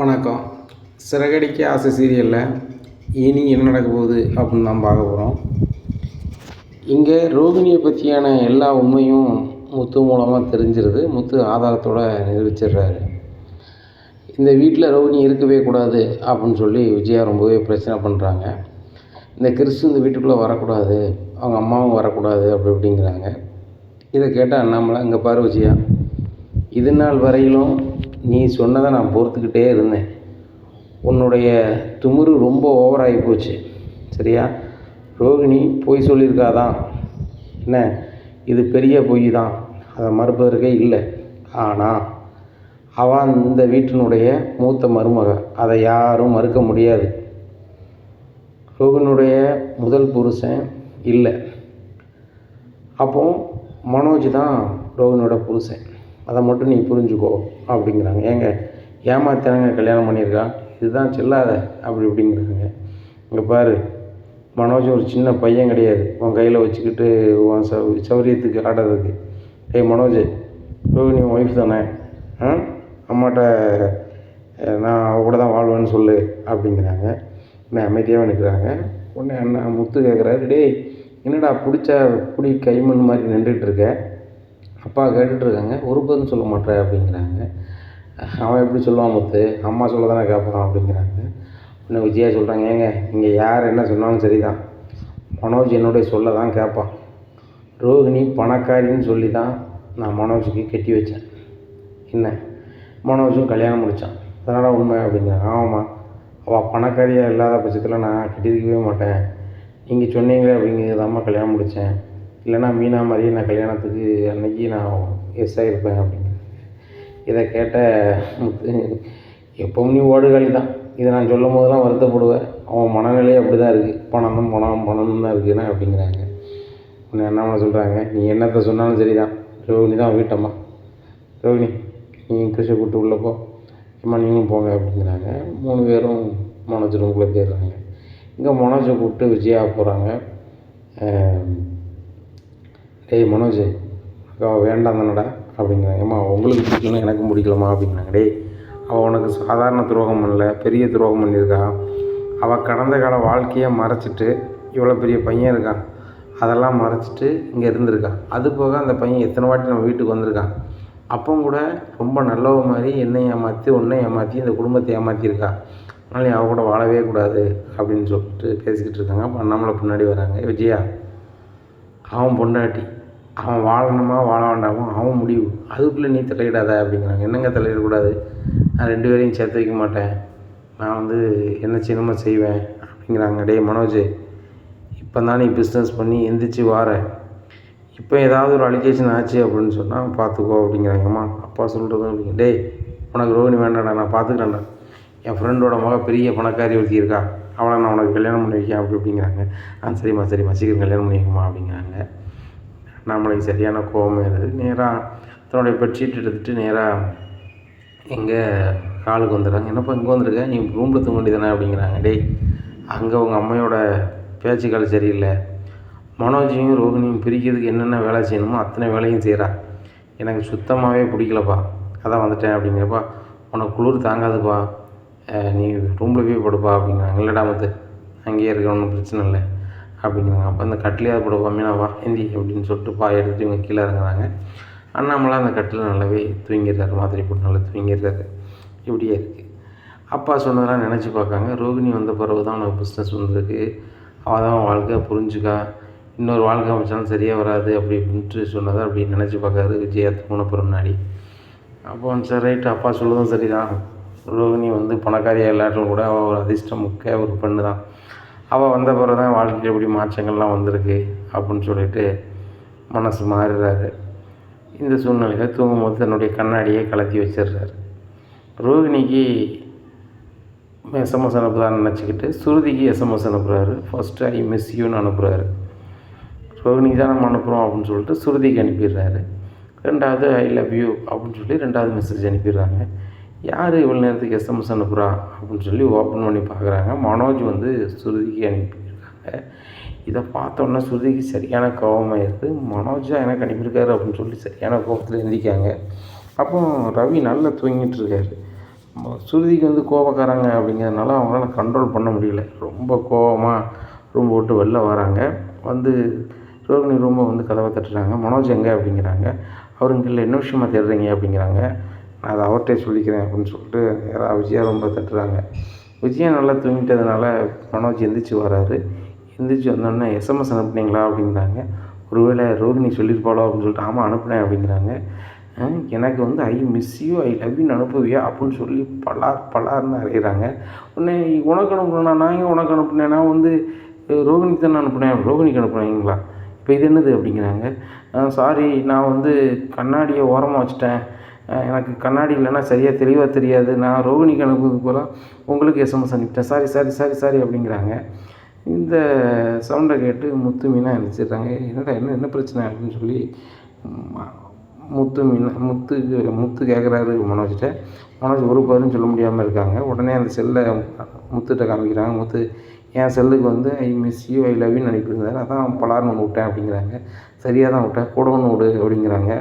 வணக்கம். சிறகடிக்க ஆசை சீரியலில் இனி என்ன நடக்க போகுது அப்படின்னு தான் பார்க்க போகிறோம் இங்கே ரோகிணியை பற்றியான எல்லா உண்மையும் முத்து மூலமாக தெரிஞ்சிருது. முத்து ஆதாரத்தோட நிரூபிச்சிடுறாரு. இந்த வீட்டில் ரோகிணி இருக்கவே கூடாது அப்படின்னு சொல்லி விஜயா ரொம்பவே பிரச்சனை பண்ணுறாங்க இந்த கிறிஸ்து இந்த வீட்டுக்குள்ளே வரக்கூடாது அவங்க அம்மாவும் வரக்கூடாது அப்படி இப்படிங்கிறாங்க. இதை கேட்டால் அண்ணாமலை இங்கே பாரு விஜயா இது நாள் வரையிலும் நீ சொன்னதை நான் பொறுத்துக்கிட்டே இருந்தேன். உன்னுடைய துமுறு ரொம்ப ஓவராகி போச்சு. சரியா? ரோகிணி பொய் சொல்லியிருக்காதான் என்ன? இது பெரிய பொய் தான் அதை மறுப்பதற்கே இல்லை. ஆனால் அவன் இந்த வீட்டினுடைய மூத்த மருமக. அதை யாரும் மறுக்க முடியாது. ரோகினுடைய முதல் புருஷன் இல்லை. அப்போ மனோஜ் தான் ரோகினோட புருஷன். அதை மட்டும் நீ புரிஞ்சுக்கோ அப்படிங்கிறாங்க. ஏங்க ஏமாத்தாங்க கல்யாணம் பண்ணியிருக்கா? இதுதான் செல்லாத அப்படி இப்படிங்கிறாங்க. இங்கே பாரு மனோஜ் ஒரு சின்ன பையன் கிடையாது. உன் கையில் வச்சுக்கிட்டு உன் சௌ சௌரியத்துக்கு ஆடுறதுக்கு. டேய் மனோஜ் ரோகிணி ஒய்ஃப் தானே? ஆ? அம்மாட்ட நான் அவ கூட தான் வாழ்வேன்னு சொல்லு அப்படிங்கிறாங்க. என்ன அமைதியாக நிற்கிறாங்க உடனே அண்ணா முத்து கேட்குறாரு டேய் என்னடா பிடிச்ச பிடி கைமண் மாதிரி நின்றுட்டுருக்கேன் அப்பா கேட்டுட்ருக்காங்க. ஒரு பதிலும் சொல்ல மாட்டேன் அப்படிங்கிறாங்க. அவன் எப்படி சொல்லுவான் முத்து? அம்மா சொல்ல தானே கேட்பான் அப்படிங்கிறாங்க. இன்னும் விஜயா சொல்கிறாங்க ஏங்க இங்கே யார் என்ன சொன்னாலும் சரிதான். மனோஜ் என்னுடைய சொல்ல தான் கேட்பான். ரோகிணி பணக்காரின்னு சொல்லி தான் நான் மனோஜுக்கு கட்டி வச்சேன். என்ன? மனோஜும் கல்யாணம் முடித்தான் அதனால் உண்மை அப்படிங்கிறாங்க ஆமாம்மா. அவள் பணக்காரியாக இல்லாத பட்சத்தில் நான் கட்டியிருக்கவே மாட்டேன். நீங்கள் சொன்னீங்களே அப்படிங்கிறதாம்மா கல்யாணம் முடித்தேன் இல்லைன்னா மீனா மாதிரியே நான் கல்யாணத்துக்கு அன்னைக்கு நான் எஸ்ஸாக இருப்பேன் அப்படின்னு. இதை கேட்ட முத்து எப்பவும் நீ ஓடுகாலி தான். இதை நான் சொல்லும் போதெல்லாம் வருத்தப்படுவேன். அவன் மனநிலையே அப்படி தான் இருக்குது பணம் தான் பணம் பணம் தான் இருக்குன்னா அப்படிங்கிறாங்க. உன்னை என்ன சொல்கிறாங்க நீ என்னத்தை சொன்னாலும் சரி தான் ரோகிணி தான் வீட்டம்மா. ரோகிணி நீ கிருஷ்ண கூட்டு உள்ளே போ. அம்மா நீங்களும் போங்க அப்படிங்கிறாங்க. மூணு பேரும் மனோஜ் ரூம்குள்ளே போயிடுறாங்க. இங்கே மனோஜை கூப்பிட்டு விஜயா போகிறாங்க டேய் மனோஜ் அக்கா வேண்டாம் தானடா அப்படிங்கிறாங்க. ஏம்மா உங்களுக்கு பிடிக்கணும் எனக்கும் பிடிக்கலம்மா அப்படிங்கிறாங்க. டேய் அவள் உனக்கு சாதாரண துரோகம் பண்ணல பெரிய துரோகம் பண்ணியிருக்கா. அவள் கடந்த கால வாழ்க்கையை மறைச்சிட்டு இவ்வளோ பெரிய பையன் இருக்கான் அதெல்லாம் மறைச்சிட்டு இங்கே இருந்திருக்கான் அது போக அந்த பையன் எத்தனை வாட்டி நம்ம வீட்டுக்கு வந்திருக்கான் அப்போ கூட ரொம்ப நல்லவ மாதிரி என்னை ஏமாற்றி உன்னை ஏமாற்றி இந்த குடும்பத்தை ஏமாற்றியிருக்கா அதனால் அவள் அவ கூட வாழவே கூடாது அப்படின்னு சொல்லிட்டு பேசிக்கிட்டு இருக்காங்க. அப்போ அண்ணாமலை பின்னாடி வராங்க. விஜயா அவன் பொண்டாட்டி அவன் வாழணுமா வாழ வேண்டாமா அவன் முடிவு. அதுக்குள்ளே நீ தலையிடாத அப்படிங்கிறாங்க. என்னங்க தலையிடக்கூடாது நான் ரெண்டு பேரையும் சேர்த்து வைக்க மாட்டேன். நான் வந்து என்ன செய்யணுமோ செய்வேன் அப்படிங்கிறாங்க. டேய் மனோஜ் இப்போ தான் நீ பிஸ்னஸ் பண்ணி எந்திரிச்சு வார. இப்போ ஏதாவது ஒரு அலிகேஷன் ஆச்சு அப்படின்னு சொன்னால் பார்த்துக்கோ அப்படிங்கிறாங்கம்மா அப்பா சொல்கிறது அப்படிங்க. டேய் உனக்கு ரோகிணி வேண்டாம்டா நான் பார்த்துக்கிறேன்டா. என் ஃப்ரெண்டோட மக பெரிய பணக்காரி ஒருத்தி இருக்கா. அவளை நான் உனக்கு கல்யாணம் பண்ணி வைக்கேன் அப்படி அப்படிங்கிறாங்க ஆ சரிம்மா சரிம்மா சீக்கிரம் கல்யாணம் பண்ணி வைக்கம்மா அப்படிங்கிறாங்க. நம்மளுக்கு சரியான கோபம் இருந்தது நேராக தன்னுடைய பெட்ஷீட் எடுத்துகிட்டு நேராக எங்கே காலுக்கு வந்துடுறாங்க. என்னப்பா இங்கே வந்திருக்க? நீ ரூமில் தூங்க வேண்டியதானே அப்படிங்கிறாங்க. டேய் அங்கே உங்கள் அம்மையோட பேச்சுக்கள் சரியில்லை. மனோஜையும் ரோகிணியும் பிரிக்கிறதுக்கு என்னென்ன வேலை செய்யணுமோ அத்தனை வேலையும் செய்கிறா எனக்கு சுத்தமாகவே பிடிக்கலப்பா. அதான் வந்துட்டேன் அப்படிங்கிறப்பா உனக்கு குளிர் தாங்காதுப்பா. நீ ரூமில் போய் படுப்பா அப்படிங்கிறாங்க இல்லைடா மத்து அங்கேயே இருக்க ஒன்றும் பிரச்சனை இல்லை. அப்படிங்கிறாங்க அப்போ அந்த கட்டிலையாவது படுப்பா மீனாவா ஹிந்தி அப்படின்னு சொல்லிட்டு பாய் எடுத்துட்டு இவங்க கீழே இறங்குறாங்க. அண்ணாமலாம் அந்த கட்டில் நல்லாவே தூங்கிடுறாரு. மாத்திரை போட்டு நல்லா தூங்கிடுறாரு. இப்படியே இருக்குது அப்பா சொன்னதெல்லாம் நினச்சி பார்க்காங்க. ரோகிணி வந்த பிறகு தான் உனக்கு பிஸ்னஸ் வந்திருக்கு. அவள் தான் உன் வாழ்க்கை புரிஞ்சுக்கா. இன்னொரு வாழ்க்கை அமைச்சாலும் சரியாக வராது அப்படி அப்படின்ட்டு சொன்னதை அப்படி நினச்சி பார்க்காரு விஜயாத்து போன பிறகு முன்னாடி. அப்போ சரி ரைட்டு அப்பா சொல்லதும் சரிதான். ரோகிணி வந்து பணக்காரியாக இல்லாட்டும் கூட அவள் ஒரு அதிர்ஷ்டம் முக்க ஒரு பெண்ணு தான் அவள் வந்த பிறகு தான் வாழ்க்கையில் எப்படி மாற்றங்கள்லாம் வந்திருக்கு அப்படின்னு சொல்லிட்டு மனசு மாறுறாரு. இந்த சூழ்நிலையில் தூங்கும்போது தன்னுடைய கண்ணாடியை கலத்தி வச்சிடுறாரு. ரோகிணிக்கு எஸ்எம்எஸ் அனுப்புதான்னு நினச்சிக்கிட்டு சுருதிக்கு எஸ்எம்எஸ் அனுப்புகிறாரு ஃபஸ்ட்டு ஐ மிஸ் யூன்னு அனுப்புகிறாரு ரோகிணிக்கு தான் நம்ம அனுப்புகிறோம் அப்படின்னு சொல்லிட்டு சுருதிக்கு அனுப்பிடுறாரு. ரெண்டாவது ஐ லவ் யூ அப்படின்னு சொல்லி ரெண்டாவது மெசேஜ் அனுப்பிடுறாங்க. யார் இவ்வளோ நேரத்துக்கு எஸ்எம்எஸ் அனுப்புகிறா அப்படின்னு சொல்லி ஓப்பன் பண்ணி பார்க்குறாங்க மனோஜ் வந்து ஸ்ருதிக்கு அனுப்பியிருக்காங்க. இதை பார்த்தோன்னே ஸ்ருதிக்கு சரியான கோபமாயிருது மனோஜா எனக்கு அனுப்பியிருக்காரு அப்படின்னு சொல்லி சரியான கோபத்தில் எழுந்திக்காங்க அப்போ ரவி நல்லா தூங்கிட்டு இருக்காரு. ஸ்ருதிக்கு வந்து கோபக்காரங்க அப்படிங்கிறதுனால அவங்களால கண்ட்ரோல் பண்ண முடியல. ரொம்ப கோவமாக ரூம் போட்டு வெளில வராங்க. வந்து ரோகிணி ரூமை வந்து கதவை தட்டுறாங்க. மனோஜ் எங்கே அப்படிங்கிறாங்க. அவருங்க இல்லை என்ன விஷயமா தேடுறீங்க அப்படிங்கிறாங்க. நான் அதை அவர்கிட்டே சொல்லிக்கிறேன் அப்படின்னு சொல்லிட்டு யாராவது விஜயா ரொம்ப தட்டுறாங்க. விஜயா நல்லா தூங்கிட்டதுனால மனோஜ் எந்திரிச்சு வராரு. எந்திரிச்சு வந்தோடனே எஸ்எம்எஸ் அனுப்புனீங்களா அப்படிங்கிறாங்க. ஒருவேளை ரோஹிணி சொல்லியிருப்பாளோ அப்படின்னு சொல்லிட்டு ஆமாம் அனுப்புனேன் அப்படிங்கிறாங்க. எனக்கு வந்து I miss you I love you அனுப்புவியா? அப்படின்னு சொல்லி பலார் பலார்னு அறையிறாங்க. உடனே உனக்கு அனுப்புனா நான் உனக்கு அனுப்புனேன்? நான் வந்து ரோஹிணிக்கு தானே அனுப்புனேன். ரோகிணிக்கு அனுப்புனீங்களா? இப்போ இது என்னது? அப்படிங்கிறாங்க. சாரி நான் வந்து கண்ணாடியை ஓரமாக வச்சுட்டேன். எனக்கு கண்ணாடி இல்லைன்னா சரியாக தெளிவாக தெரியாது. நான் ரோகிணிக்கு அனுப்புறது போல உங்களுக்கு எஸ்எம்எஸ் அனுப்பிட்டேன். சாரி சாரி சாரி சாரி அப்படிங்கிறாங்க. இந்த சவுண்டை கேட்டு முத்து மீனா எழுந்திரிச்சிடுறாங்க என்னடா என்ன என்ன பிரச்சனை அப்படின்னு சொல்லி முத்து மீனா முத்து முத்து கேட்குறாரு மனோஜ்கிட்ட. மனோஜ் ஒரு பதிலும் சொல்ல முடியாமல் இருக்காங்க. உடனே அந்த செல்லை முத்துகிட்ட காமிக்கிறாங்க. முத்து என் செல்லுக்கு வந்து ஐ மிஸ் யூ ஐ லவ்யூன்னு அனுப்பியிருந்தார். அதான் பலார்னு ஒன்று விட்டேன் அப்படிங்கிறாங்க. சரியாக தான் விட்டேன். கூட ஒன்று விடு அப்படிங்கிறாங்க.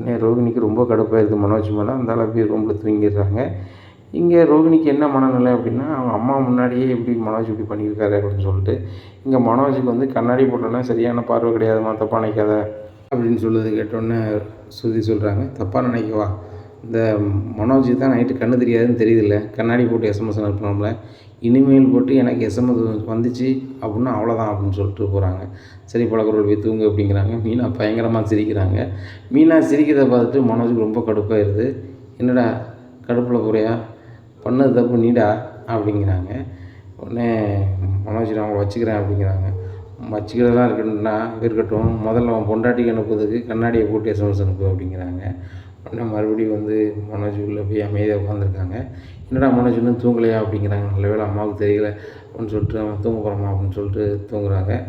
உடனே ரோகிணிக்கு ரொம்ப கடுப்பாயிருது மனோஜ் மேலே? அந்த அளவுக்கு ரூமில் தூங்கிடுறாங்க. இங்கே ரோகிணிக்கு என்ன மனநிலை அப்படின்னா அவங்க அம்மா முன்னாடியே இப்படி மனோஜ் இப்படி பண்ணியிருக்காரு அப்படின்னு சொல்லிட்டு இங்கே மனோஜுக்கு வந்து கண்ணாடி போட்டோன்னா சரியான பார்வை கிடையாதுமா தப்பாக நினைக்காத அப்படின்னு சொல்லுது கேட்டோன்னே சுருதி சொல்கிறாங்க தப்பாக நினைக்கவா? இந்த மனோஜி தான் நைட்டு கண்ணு தெரியாதுன்னு தெரியுதுல்ல. கண்ணாடி போட்டு எஸ்எம்எஸ் அனுப்புனோம்ல இனிமேல் போட்டு எனக்கு எஸ்எம்எஸ் வந்துச்சு அப்படின்னா அவ்வளோதான் அப்படின்னு சொல்லிட்டு போகிறாங்க சரி பழக்கரோடு போய் தூங்கு அப்படிங்கிறாங்க. மீனா பயங்கரமாக சிரிக்கிறாங்க. மீனா சிரிக்கிறத பார்த்துட்டு மனோஜுக்கு ரொம்ப கடுப்பாயிருது. என்னடா கடுப்பில் போறியா? பண்ணது தப்பு நீடா? அப்படிங்கிறாங்க. உடனே மனோஜ் நான் அவங்கள வச்சுக்கிறேன் அப்படிங்கிறாங்க. வச்சுக்கிறதெல்லாம் இருக்கட்டும்னா இருக்கட்டும். முதல்ல அவன் பொண்டாட்டிக்கு அனுப்புறதுக்கு கண்ணாடியை போட்டு எஸ்எம்எஸ் அனுப்பு அப்படிங்கிறாங்க. உடனே மறுபடியும் வந்து மனோஜ் உள்ளே போய் அமைதியாக உட்காந்துருக்காங்க என்னடா மனோஜ் இன்னும் தூங்கலையா அப்படிங்கிறாங்க. நல்ல வேளை அம்மாவுக்கு தெரியல. அப்படின்னு சொல்லிட்டு அவன் தூங்க போகிறோமா அப்படின்னு சொல்லிட்டு தூங்குறாங்க.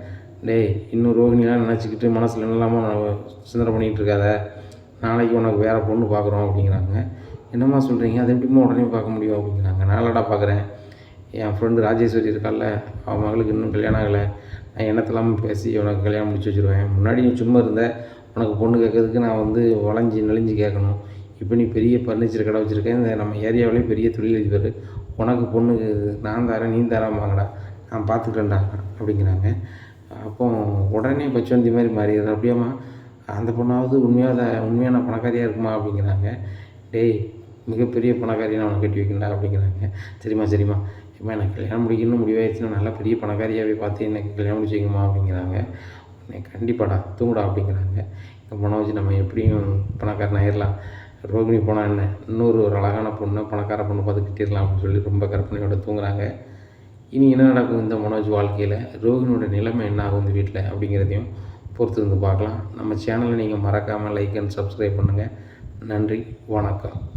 டேய் இன்னும் ரோகிணிலாம் நினச்சிக்கிட்டு மனசில் என்னலாமோ சிந்தனை பண்ணிகிட்டு இருக்காத. நாளைக்கு உனக்கு வேறு பொண்ணு பார்க்குறோம் அப்படிங்கிறாங்க. என்னம்மா சொல்கிறீங்க அதை எப்படிமா உடனே பார்க்க முடியும் அப்படிங்கிறாங்க. நாளடா பார்க்குறேன்? என் ஃப்ரெண்டு ராஜேஸ்வரி இருக்கால்ல. அவன் மகளுக்கு இன்னும் கல்யாணம் ஆகலை. நான் எண்ணத்தெல்லாம் பேசி உனக்கு கல்யாணம் முடிச்சு வச்சுருவேன். முன்னாடி நீ சும்மா இருந்த. உனக்கு பொண்ணு கேட்கறதுக்கு நான் வந்து வளைஞ்சி நெளிஞ்சு கேட்கணும். இப்போ நீ பெரிய ஃபர்னிச்சர் கடை வச்சுருக்கேன் இந்த நம்ம ஏரியாவிலே பெரிய தொழிலதிபர் உனக்கு பொண்ணு நான் தரேன் நீ தரமாங்கடா நான் பார்த்துக்கிறேன்டா அப்படிங்கிறாங்க. அப்போ உடனே பச்சவந்தி மாதிரி மாறிடுது. அப்படியாம்மா அந்த பொண்ணாவது உண்மையாக உண்மையான பணக்காரியாக இருக்குமா அப்படிங்கிறாங்க. டேய் மிகப்பெரிய பணக்காரியை நான் உனக்கு கட்டி வைக்கண்டா அப்படிங்கிறாங்க. சரிம்மா சரிம்மா. இம்மா எனக்கு கல்யாணம் முடிக்கணும்னு முடிவாயிடுச்சுன்னா நல்லா பெரிய பணக்காரியாகவே பார்த்து எனக்கு கல்யாணம் முடிச்சிக்கணுமா அப்படிங்கிறாங்க. உடனே கண்டிப்பாடா தூங்குடா அப்படிங்கிறாங்க. இந்த மனோஜ் நம்ம எப்படியும் பணக்காரன் ஆயிடலாம் ரோகிணி போனால் என்ன? இன்னொரு ஒரு அழகான பொண்ணு பணக்கார பொண்ணு பார்த்து கிட்டிடலாம் அப்படின்னு சொல்லி ரொம்ப கற்பனையோட தூங்குறாங்க. இனி என்ன நடக்கும் இந்த மனோஜ் வாழ்க்கையில்? ரோகிணியோட நிலைமை என்ன ஆகும் இந்த வீட்டில் அப்படிங்கிறதையும் பொறுத்து இருந்து பார்க்கலாம். நம்ம சேனலை நீங்கள் மறக்காமல் லைக் அண்ட் சப்ஸ்கிரைப் பண்ணுங்கள் நன்றி வணக்கம்.